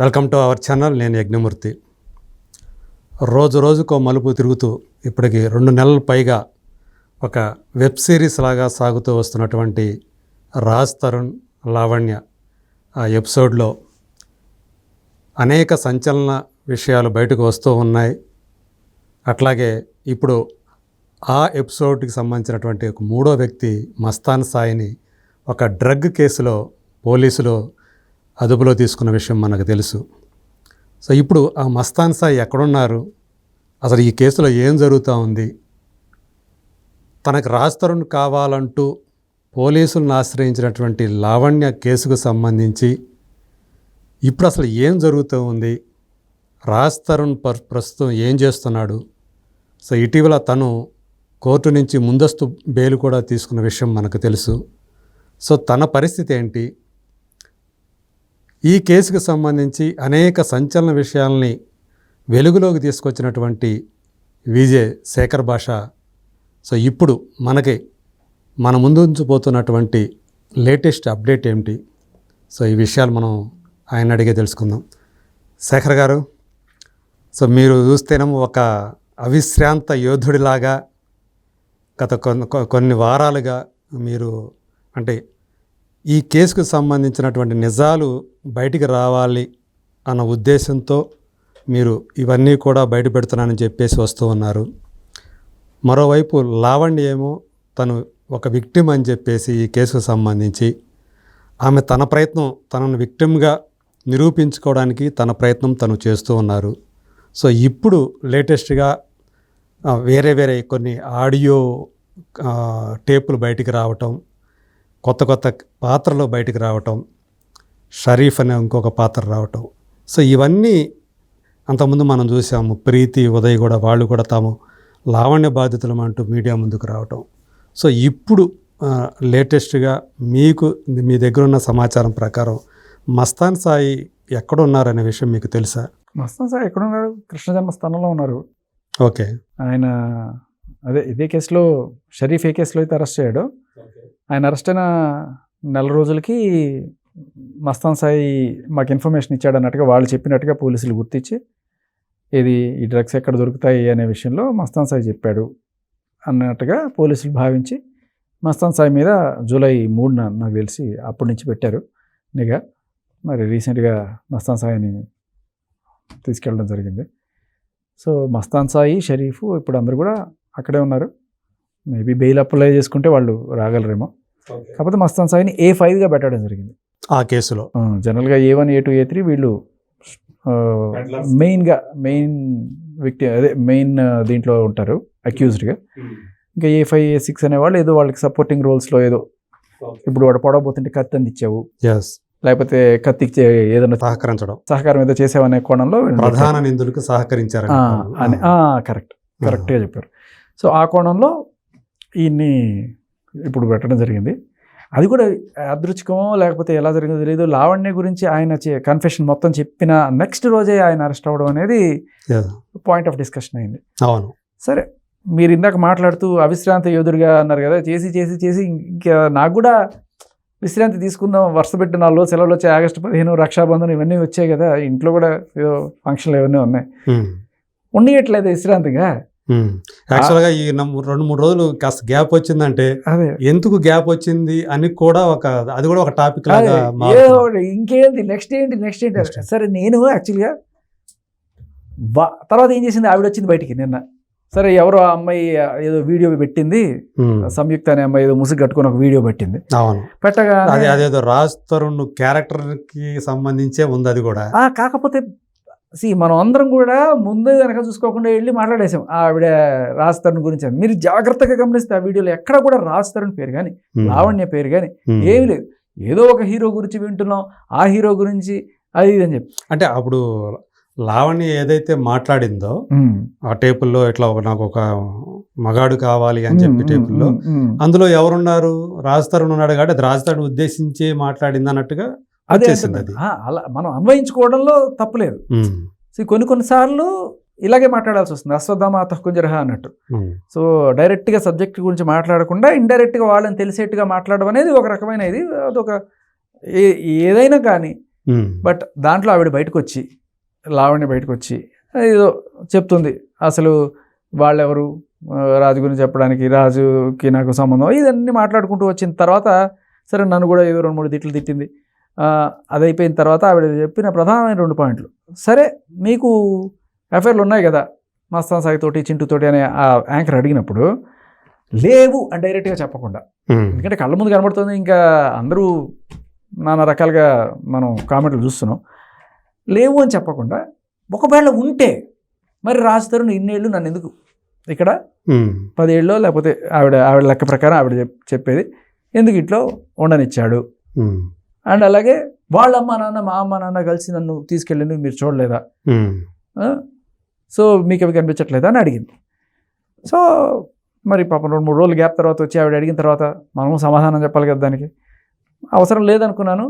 Welcome to our channel నేను యజ్ఞమూర్తి. రోజు రోజుకో మలుపు తిరుగుతూ ఇప్పటికి రెండు నెలల పైగా ఒక వెబ్ సిరీస్ లాగా సాగుతూ వస్తున్నటువంటి రాజ్ తరుణ్ లావణ్య ఆ ఎపిసోడ్లో అనేక సంచలన విషయాలు బయటకు వస్తూ ఉన్నాయి. అట్లాగే ఇప్పుడు ఆ ఎపిసోడ్కి సంబంధించినటువంటి ఒక మూడో వ్యక్తి మస్తాన్ సాయిని ఒక డ్రగ్ కేసులో పోలీసులు అదుపులో తీసుకున్న విషయం మనకు తెలుసు. సో ఇప్పుడు ఆ మస్తాన్ సాయి ఎక్కడున్నారు? అసలు ఈ కేసులో ఏం జరుగుతూ ఉంది? తనకు రాజ్ తరుణ్ కావాలంటూ పోలీసులను ఆశ్రయించినటువంటి లావణ్య కేసుకు సంబంధించి ఇప్పుడు అసలు ఏం జరుగుతూ ఉంది? రాజ్ తరుణ్ పర్ ప్రస్తుతం ఏం చేస్తున్నాడు? సో ఇటీవల తను కోర్టు నుంచి ముందస్తు బెయిల్ కూడా తీసుకున్న విషయం మనకు తెలుసు. సో తన పరిస్థితి ఏంటి? ఈ కేసుకు సంబంధించి అనేక సంచలన విషయాల్ని వెలుగులోకి తీసుకొచ్చినటువంటి విజే శేఖర్ భాష. సో ఇప్పుడు మనకి మన ముందుంచిపోతున్నటువంటి లేటెస్ట్ అప్డేట్ ఏమిటి? సో ఈ విషయాలు మనం ఆయన అడిగే తెలుసుకుందాం. శేఖర్ గారు సో మీరు చూస్తేనేమో ఒక అవిశ్రాంత యోధుడిలాగా గత కొన్ని కొన్ని వారాలుగా మీరు అంటే ఈ కేసుకు సంబంధించినటువంటి నిజాలు బయటికి రావాలి అన్న ఉద్దేశంతో మీరు ఇవన్నీ కూడా బయట పెడుతున్నానని చెప్పేసి వస్తూ ఉన్నారు. మరోవైపు లావణ్య ఏమో తను ఒక విక్టిమ్ అని చెప్పేసి ఈ కేసుకు సంబంధించి ఆమె తన ప్రయత్నం తనను విక్టిమ్గా నిరూపించుకోవడానికి తన ప్రయత్నం తను చేస్తూ ఉన్నారు. సో ఇప్పుడు లేటెస్ట్గా వేరే వేరే కొన్ని ఆడియో టేపులు బయటికి రావటం కొత్త కొత్త పాత్రలు బయటికి రావటం షరీఫ్ అనే ఇంకొక పాత్ర రావటం. సో ఇవన్నీ అంతకుముందు మనం చూసాము. ప్రీతి ఉదయ్ కూడా వాళ్ళు కూడా తాము లావణ్య బాధితులం అంటూ మీడియా ముందుకు రావటం. సో ఇప్పుడు లేటెస్ట్గా మీకు మీ దగ్గర ఉన్న సమాచారం ప్రకారం మస్తాన్ సాయి ఎక్కడున్నారనే విషయం మీకు తెలుసా? మస్తాన్ సార్ ఎక్కడ ఉన్నారు కృష్ణ జన్మస్థానంలో ఉన్నారు. ఓకే. ఆయన అదే ఇదే కేసులో షరీఫ్ ఏ కేసులో అయితే అరెస్ట్ అయ్యాడో ఆయన అరెస్ట్ అయిన నెల రోజులకి మస్తాన్ సాయి మాకు ఇన్ఫర్మేషన్ ఇచ్చాడు అన్నట్టుగా వాళ్ళు చెప్పినట్టుగా పోలీసులు గుర్తించి ఇది ఈ డ్రగ్స్ ఎక్కడ దొరుకుతాయి అనే విషయంలో మస్తాన్ సాయి చెప్పాడు అన్నట్టుగా పోలీసులు భావించి మస్తాన్ సాయి మీద జూలై మూడున నాకు తెలిసి అప్పటి నుంచి పెట్టారు నిఘా. మరి రీసెంట్గా మస్తాన్ సాయిని తీసుకెళ్ళడం జరిగింది. సో మస్తాన్ సాయి షరీఫ్ ఇప్పుడు అందరు కూడా అక్కడే ఉన్నారు. మేబీ బెయిల్ అప్లై చేసుకుంటే వాళ్ళు రాగలరేమో. కాకపోతే మస్తాన్ సాయిని ఏ ఫైవ్గా పెట్టడం జరిగింది? ఆ కేసులో. జనరల్గా A one A two A three వీళ్ళు మెయిన్గా మెయిన్ వ్యక్తి అదే మెయిన్ దీంట్లో ఉంటారు అక్యూజ్డ్గా ఇంకా ఏ ఫైవ్ ఏ సిక్స్ అనేవాళ్ళు ఏదో వాళ్ళకి సపోర్టింగ్ రోల్స్లో ఏదో. ఇప్పుడు వాడు పొడవబోతుంటే కత్తి అందించావు. ఎస్ లేకపోతే కత్తి ఏదైనా సహకరించడం. సహకారం ఏదో చేసావనే కోణంలో ప్రధాన నిందులకు సహకరించారని ఆ, అని కరెక్ట్. కరెక్ట్గా చెప్పారు. సో ఆ కోణంలో ఈయన్ని ఇప్పుడు పెట్టడం జరిగింది అది కూడా అదృచ్ఛకమో లేకపోతే ఎలా జరిగిందో తెలియదు లావణ్య గురించి ఆయన కన్ఫెషన్ మొత్తం చెప్పిన నెక్స్ట్ రోజే ఆయన అరెస్ట్ అవ్వడం అనేది. పాయింట్ ఆఫ్ డిస్కషన్ అయింది అవును సరే మీరు ఇందాక మాట్లాడుతూ అవిశ్రాంత యోధుడిగా అన్నారు కదా చేసి చేసి చేసి ఇంకా నాకు కూడా విశ్రాంతి తీసుకుందాం వరుస పెట్టి నాలుగు సెలవులు వచ్చాయి ఆగస్టు పదిహేను రక్షాబంధన్ ఇవన్నీ వచ్చాయి కదా ఇంట్లో కూడా ఏదో ఫంక్షన్లు ఇవన్నీ ఉన్నాయి. ఉండేయట్లేదు విశ్రాంతిగా. యాక్చువల్గా ఈ రెండు మూడు రోజులు కాస్త గ్యాప్ వచ్చిందంటే ఎందుకు గ్యాప్ వచ్చింది అని కూడా ఒక అది కూడా ఒక టాపిక్ లాగా ఇంకేంటి నెక్స్ట్ ఏంటి నెక్స్ట్ ఏంటి. సరే నేను యాక్చువల్గా తర్వాత ఏం చేసింది? ఆవిడ వచ్చింది బయటికి నిన్న. సరే ఎవరో ఆ అమ్మాయి ఏదో వీడియో పెట్టింది. సంయుక్త అనే అమ్మాయి ఏదో ముసుగు కట్టుకొని ఒక వీడియో పెట్టింది. అవును. పెట్టగా అది అదేదో రాజ్ తరుణ్ క్యారెక్టర్కి సంబంధించే ఉంది అది కూడా. కాకపోతే సి మనం అందరం కూడా ముందు వెనక చూసుకోకుండా వెళ్ళి మాట్లాడేసాం ఆవిడ రాజ్ తరుణ్ గురించి. మీరు జాగ్రత్తగా గమనిస్తే ఆ వీడియోలో ఎక్కడ కూడా రాజ్ తరుణ్ పేరు కానీ. లావణ్య పేరు కానీ. ఏమి లేదు ఏదో ఒక హీరో గురించి వింటున్నాం ఆ హీరో గురించి అది ఇది అని చెప్పి అంటే అప్పుడు లావణ్య ఏదైతే మాట్లాడిందో ఆ టేపుల్లో ఇట్లా నాకు ఒక మగాడు కావాలి అని చెప్పి టేపుల్లో. అందులో ఎవరున్నారు రాజ్ తరుణ్ ఉన్నాడు కాబట్టి అది రాజ్ తరుణ్ ఉద్దేశించి మాట్లాడింది అన్నట్టుగా అదే అలా మనం అన్వయించుకోవడంలో తప్పులేదు. సో కొన్ని కొన్నిసార్లు ఇలాగే మాట్లాడాల్సి వస్తుంది. అశ్వత్థామ తక్కువ అన్నట్టు. సో డైరెక్ట్గా సబ్జెక్ట్ గురించి మాట్లాడకుండా ఇండైరెక్ట్గా వాళ్ళని తెలిసేట్టుగా మాట్లాడడం అనేది ఒక రకమైన ఇది అదొక ఏ- ఏదైనా కానీ. బట్ దాంట్లో ఆవిడ బయటకు వచ్చి లావణ్య బయటకు వచ్చి ఏదో చెప్తుంది. అసలు వాళ్ళెవరు? రాజు గురించి చెప్పడానికి రాజుకి నాకు సంబంధం ఇదన్నీ మాట్లాడుకుంటూ వచ్చిన తర్వాత సరే నన్ను కూడా ఏదో రెండు మూడు తిట్లు తిట్టింది. అది అయిపోయిన తర్వాత ఆవిడ చెప్పిన ప్రధానమైన రెండు పాయింట్లు సరే మీకు అఫైర్లు ఉన్నాయి కదా మస్తాన్ సాయి తోటి చింటూతోటి అనే ఆ యాంకర్ అడిగినప్పుడు లేవు అని డైరెక్ట్గా చెప్పకుండా. ఎందుకంటే కళ్ళ ముందు కనబడుతుంది ఇంకా అందరూ నానా రకాలుగా మనం కామెంట్లు చూస్తున్నాం లేవు అని చెప్పకుండా ఒకవేళ ఉంటే మరి రాజు తరుణ్ ఇన్నేళ్ళు నన్ను ఎందుకు ఇక్కడ. పదేళ్ళలో లేకపోతే ఆవిడ ఆవిడ లెక్క ప్రకారం ఆవిడ చెప్- చెప్పేది ఎందుకు ఇంట్లో ఉండనిచ్చాడు. అండ్ అలాగే వాళ్ళ అమ్మ నాన్న మా అమ్మ నాన్న కలిసి నన్ను తీసుకెళ్ళింది మీరు చూడలేదా? సో మీకు అవి కనిపించట్లేదా అని అడిగింది. సో మరి పాపం రెండు మూడు రోజులు గ్యాప్ తర్వాత వచ్చి ఆవిడ అడిగిన తర్వాత మనము సమాధానం చెప్పాలి కదా దానికి. అవసరం లేదనుకున్నాను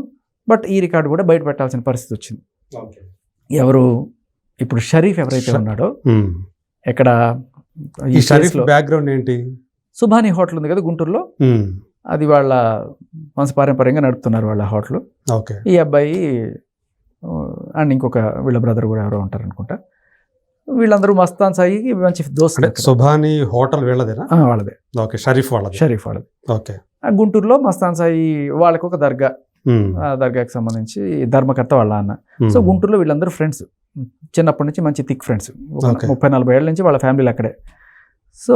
బట్ ఈ రికార్డు కూడా బయట పెట్టాల్సిన పరిస్థితి వచ్చింది. ఎవరు? ఇప్పుడు షరీఫ్ ఎవరైతే ఉన్నాడో. ఎక్కడ ఈ షరీఫ్ బ్యాక్గ్రౌండ్ ఏంటి? సుభాని హోటల్ ఉంది కదా గుంటూరులో. అది వాళ్ళ వంశపారంపర్యంగా నడుపుతున్నారు వాళ్ళ హోటల్. ఓకే. ఈ అబ్బాయి అండ్ ఇంకొక వీళ్ళ బ్రదర్ కూడా ఎవరో ఉంటారు అనుకుంటా. వీళ్ళందరూ మస్తాన్ సాయికి మంచి అంటే దోస్తులు సుభాని హోటల్ వీళ్ళదేనా? వాళ్ళదే. ఓకే షరీఫ్ వాళ్ళది. షరీఫ్ వాళ్ళది. ఓకే. గుంటూరులో మస్తాన్ సాయి వాళ్ళకి ఒక దర్గా. దర్గాకి సంబంధించి ధర్మకర్త వాళ్ళ అన్న. సో గుంటూరులో వీళ్ళందరూ ఫ్రెండ్స్. చిన్నప్పటి నుంచి మంచి థిక్ ఫ్రెండ్స్. ముప్పై నలభై ఏళ్ళ నుంచి వాళ్ళ ఫ్యామిలీలు అక్కడే. సో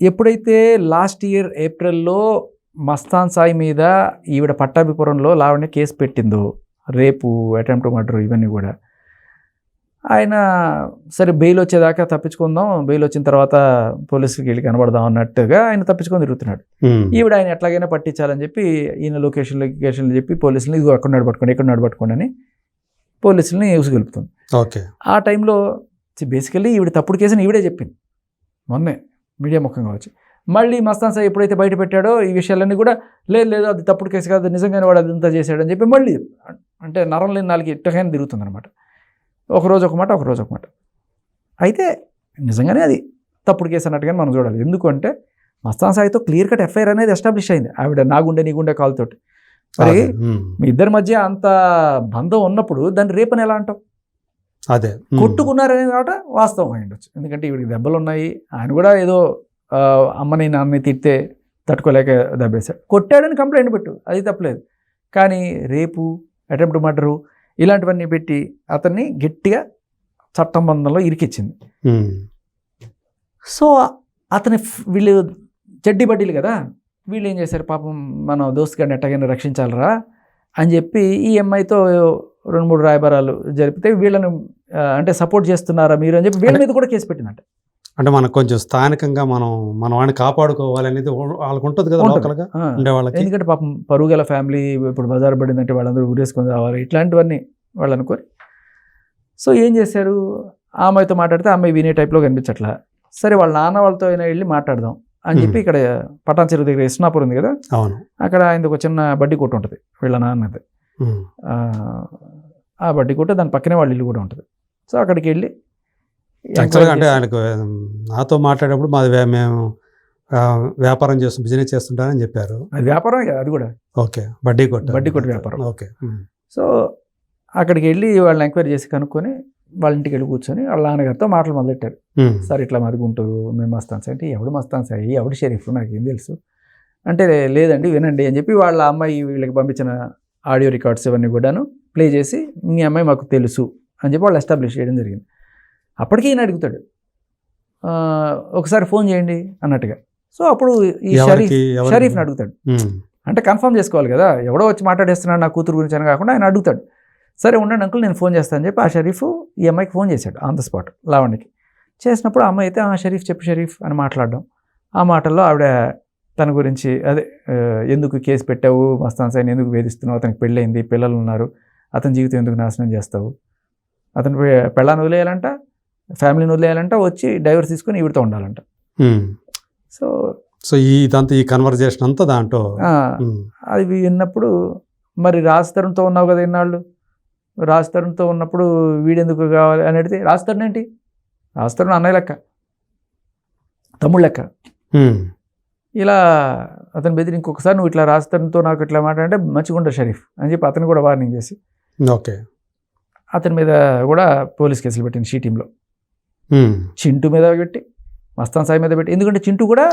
ఎప్పుడైతే లాస్ట్ ఇయర్ ఏప్రిల్లో మస్తాన్ సాయి మీద ఈవిడ పట్టాభిపురంలో లావణ్య కేసు పెట్టిందో రేపు అటెంప్ట్ మర్డర్ ఇవన్నీ కూడా ఆయన సరే బెయిల్ వచ్చేదాకా తప్పించుకుందాం బెయిల్ వచ్చిన తర్వాత పోలీసులకి వెళ్ళి కనబడదాం అన్నట్టుగా ఆయన తప్పించుకొని తిరుగుతున్నాడు. ఈవిడ ఆయన ఎట్లాగైనా పట్టించాలని చెప్పి ఈయన లొకేషన్ లొకేషన్లు చెప్పి పోలీసులని ఇదిగో అక్కడ నడబట్టుకోండి ఇక్కడ నడబట్టుకోండి అని పోలీసులని ఉసుగొలుపుతుంది ఓకే. ఆ టైంలో బేసికల్లీ ఈవిడ తప్పుడు కేసుని ఈవిడే చెప్పింది మొన్నే. మీడియా ముఖంగా వచ్చి మళ్ళీ మస్తాన్ సాయి ఎప్పుడైతే బయట పెట్టాడో ఈ విషయాలన్నీ కూడా లేదు లేదు అది తప్పుడు కేసు కాదు నిజంగానే వాడు అదంతా చేశాడని చెప్పి మళ్ళీ అంటే నరం లేని నాలుగు ఇట్టగానే తిరుగుతుంది అనమాట ఒకరోజు ఒక మాట ఒకరోజు ఒక మాట. అయితే నిజంగానే అది తప్పుడు కేసు అన్నట్టుగానే మనం చూడాలి. ఎందుకంటే మస్తాన్ సాయితో క్లియర్ కట్ ఎఫ్ఐఆర్ అనేది ఎస్టాబ్లిష్ అయింది. ఆవిడ నా గుండె నీ గుండె కాలుతోటి. మరి. మీ ఇద్దరి మధ్య అంత బంధం ఉన్నప్పుడు దాన్ని రేపని ఎలా అంటాం అదే. కొట్టుకున్నారనే మాట వాస్తవం అయి ఉండొచ్చు. ఎందుకంటే ఈవిడికి దెబ్బలు ఉన్నాయి ఆయన కూడా ఏదో అమ్మని నాన్నని తిడితే తట్టుకోలేక దెబ్బేశాడు. కొట్టాడని కంప్లైంట్ పెట్టు. అది తప్పలేదు. కానీ రేపు అటెంప్ట్ మర్డరు ఇలాంటివన్నీ పెట్టి అతన్ని గట్టిగా చట్టం బంధంలో ఇరికిచ్చింది. సో అతని వీళ్ళు చెడ్డి బడ్డీలు కదా? వీళ్ళు ఏం చేశారు? పాపం మన దోస్తు గారిని ఎట్టగైనా రక్షించాలరా? అని చెప్పి ఈ అమ్మాయితో రెండు మూడు రాయబారాలు జరిపితే వీళ్ళని అంటే సపోర్ట్ చేస్తున్నారా మీరు అని చెప్పి వీళ్ళ మీద కూడా కేసు పెట్టిందంట. అంటే మనకు కొంచెం స్థానికంగా మనం మన వాడిని కాపాడుకోవాలి అనేది వాళ్ళకి ఉంటుంది కదా. లోకల్గా ఉండే వాళ్ళకి. ఎందుకంటే పాపం పరుగుల ఫ్యామిలీ ఇప్పుడు బజారు పడిందంటే వాళ్ళందరూ ఊరేసుకొని రావాలి ఇట్లాంటివన్నీ వాళ్ళు అనుకోని. సో ఏం చేశారు? ఆ అమ్మాయితో మాట్లాడితే అమ్మాయి వినే టైప్లో కనిపించట్లా. సరే వాళ్ళ నాన్న వాళ్ళతో అయినా వెళ్ళి మాట్లాడదాం. అని చెప్పి ఇక్కడ పటాన్ చెరువు దగ్గర ఇస్నాపూర్ ఉంది కదా? అవును. అక్కడ ఆయనది ఒక చిన్న బడ్డీ కొట్టు ఉంటుంది వీళ్ళ నాన్నది. ఆ, బడ్డీ కొట్టు దాని పక్కనే వాళ్ళ ఇల్లు కూడా ఉంటుంది. సో అక్కడికి వెళ్ళి యాక్చువల్గా అంటే ఆయనకు నాతో మాట్లాడేటప్పుడు మాది మేము వ్యాపారం చేస్తు బిజినెస్ చేస్తుంటానని చెప్పారు. అది వ్యాపారమే కదా అది కూడా. ఓకే వడ్డీ కొట్టు. వడ్డీ కొట్టు వ్యాపారం. ఓకే. సో అక్కడికి వెళ్ళి వాళ్ళని ఎంక్వైరీ చేసి కనుక్కొని వాళ్ళ ఇంటికి వెళ్ళి కూర్చొని వాళ్ళ నాన్నగారితో మాటలు మొదలెట్టారు. సార్ ఇట్లా మాది గుంటూరు మేము మస్తాన్ సార్. అంటే ఎవడు మస్తాన్ సార్? ఎవడు షరీఫ్? నాకేం తెలుసు. అంటే లేదండి వినండి అని చెప్పి వాళ్ళ అమ్మాయి వీళ్ళకి పంపించిన ఆడియో రికార్డ్స్ ఇవన్నీ కూడాను ప్లే చేసి మీ అమ్మాయి మాకు తెలుసు అని చెప్పి వాళ్ళు ఎస్టాబ్లిష్ చేయడం జరిగింది. అప్పటికి ఈయన అడుగుతాడు "ఆ, ఒకసారి ఫోన్ చేయండి అన్నట్టుగా. సో అప్పుడు ఈ షరీఫ్? షరీఫ్ని అడుగుతాడు. అంటే కన్ఫర్మ్ చేసుకోవాలి కదా ఎవడో వచ్చి మాట్లాడేస్తున్నాడు నా కూతురు గురించి అని కాకుండా ఆయన అడుగుతాడు. సరే ఉండండి అంకుల్ నేను ఫోన్ చేస్తాను చెప్పి ఆ షరీఫ్ ఈ అమ్మాయికి ఫోన్ చేశాడు ఆన్ ద స్పాట్ లావణ్యకి. చేసినప్పుడు ఆ అమ్మాయి అయితే ఆ షరీఫ్ చెప్పు షరీఫ్ అని మాట్లాడడం. ఆ మాటల్లో ఆవిడ తన గురించి అదే ఎందుకు కేసు పెట్టావు? మస్తాన్ సైన్ ఎందుకు వేధిస్తున్నావు? అతనికి పెళ్ళయింది పిల్లలు ఉన్నారు అతని జీవితం ఎందుకు నాశనం చేస్తావు? అతని పెళ్ళాన్ని వదిలేయాలంట ఫ్యామిలీని వదిలేయాలంట వచ్చి డైవర్స్ తీసుకుని ఈవిడతో ఉండాలంట. సో సో ఈ ఇదంతా ఈ కన్వర్జేషన్ అంతా దాంట్లో. అది విన్నప్పుడు మరి రాజ్ తరుణ్తో ఉన్నావు కదా ఇన్నాళ్ళు? రాజ్ తరుణ్తో ఉన్నప్పుడు వీడెందుకు కావాలి అని అడిగితే రాజ్ తరుణ్ ఏంటి? రాజ్ తరుణ్ అన్నయ్య లెక్క తమ్ముడు లెక్క. ఇలా అతను బెదిరి ఇంకొకసారి నువ్వు ఇట్లా రాజ్ తరుణ్తో నాకు ఇట్లా మాట్లాడంటే మంచిగా ఉండదు షరీఫ్ అని చెప్పి అతను కూడా వార్నింగ్ చేసి. ఓకే. అతని మీద కూడా పోలీస్ కేసులు పెట్టింది షీ టీంలో. చింటూ మీద పెట్టి మస్తాన్ సాయి మీద పెట్టి ఎందుకంటే చింటూ కూడా